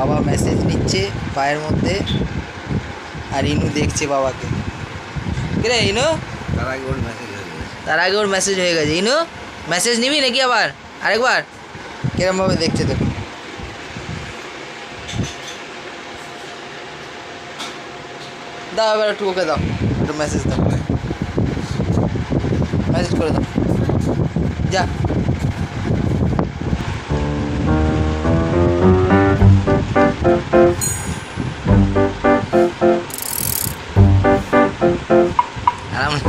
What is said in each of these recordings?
বাবা মেসেজ নিচ্ছে পায়ের মধ্যে আর ইনু দেখছে বাবাকে। রে ইনু? তার আগে ওর মেসেজ তার আগে ওর মেসেজ হয়ে গেছে। ইনু মেসেজ নিবি নাকি আবার? আরেকবার। কিরমভাবে দেখছে তো দাও এবার একটু ওকে দাও একটু মেসেজ দাও। মেসেজ করে দাও। যা।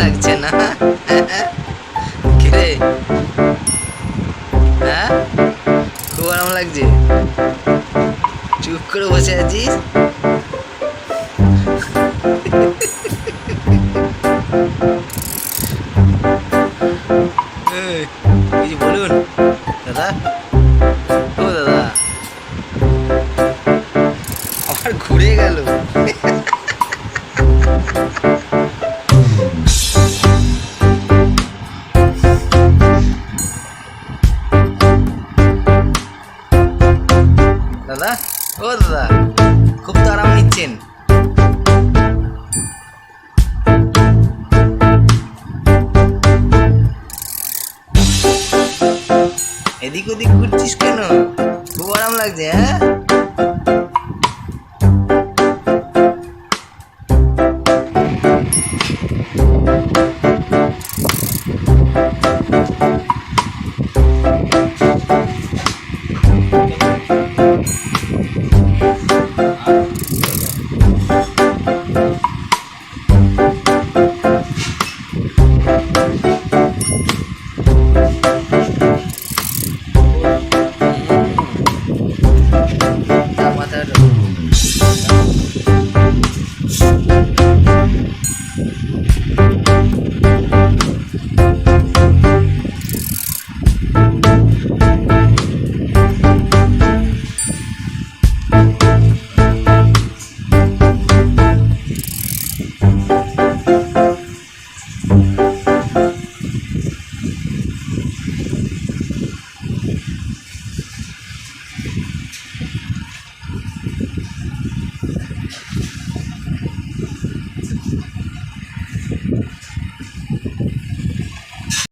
লাগছে না। কিরে? হ্যাঁ? খুব আরাম লাগছে। চুপ করে বসে আছিস? ঘুরে গেল। দাদা ও দাদা খুব তো আরাম নিচ্ছেন। এদিক ওদিক ঘুরছিস কেন? খুব আরাম লাগছে হ্যাঁ?